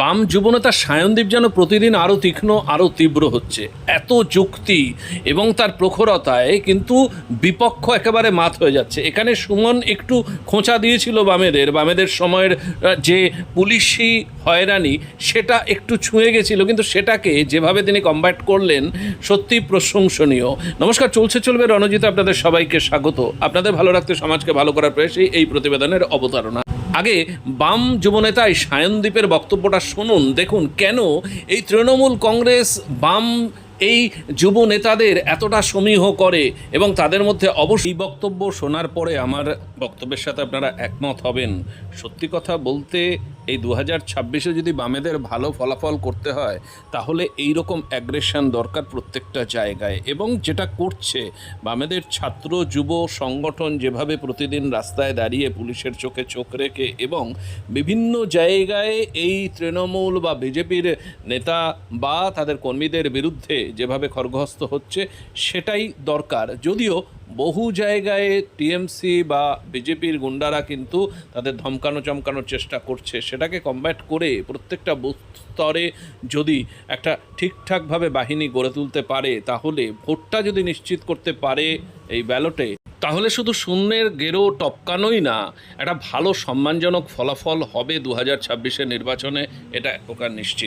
বাম যুবনেতা সায়নদীপ যেন প্রতিদিন আরও তীক্ষ্ণ আরও তীব্র হচ্ছে। এত যুক্তি এবং তার প্রখরতায় কিন্তু বিপক্ষ একেবারে মাত হয়ে যাচ্ছে। এখানে সুমন একটু খোঁচা দিয়েছিল বামেদের। বামেদের সময়ের যে পুলিশি হয়রানি, সেটা একটু ছুঁয়ে গেছিল, কিন্তু সেটাকে যেভাবে তিনি কম্ব্যাট করলেন সত্যি প্রশংসনীয়। নমস্কার, চলছে, চলবে রণজিৎ, আপনাদের সবাইকে স্বাগত। আপনাদের ভালো রাখতে সমাজকে ভালো করার প্রয়াসেই এই প্রতিবেদনের অবতারণা। আগে বাম যুবনেতায় সায়নদ্বীপের বক্তব্যটা শুনুন, দেখুন কেন এই তৃণমূল কংগ্রেস বাম এই যুব নেতাদের এতটা সমীহ করে এবং তাদের মধ্যে অবশ্যই বক্তব্য শোনার পরে আমার বক্তব্যের সাথে আপনারা একমত হবেন। সত্যি কথা বলতে এই দু হাজার ছাব্বিশে যদি বামেদের ভালো ফলাফল করতে হয়, তাহলে এই রকম অ্যাগ্রেশন দরকার প্রত্যেকটা জায়গায়। এবং যেটা করছে, বামেদের ছাত্র, যুব সংগঠন যেভাবে প্রতিদিন রাস্তায় দাঁড়িয়ে পুলিশের চোখে চোখ রেখে এবং বিভিন্ন জায়গায় এই তৃণমূল বা বিজেপির নেতা বা তাদের কর্মীদের বিরুদ্ধে যেভাবে খড়গহস্ত হচ্ছে, সেটাই দরকার। যদিও বহু জায়গায় টিএমসি বা বিজেপির গুন্ডারা কিন্তু তাদের ধমকানো চমকানোর চেষ্টা করছে। সেটাকে কম্ব্যাট করে প্রত্যেকটা স্তরে যদি একটা ঠিকঠাকভাবে বাহিনী গড়ে তুলতে পারে, তাহলে ভোটটা যদি নিশ্চিত করতে পারে এই ব্যালটে তাহলে শুধু শূন্যের গেরো টপকানোই না, একটা ভালো সম্মানজনক ফলাফল হবে দু হাজার নির্বাচনে, এটা এক প্রকার নিশ্চিত।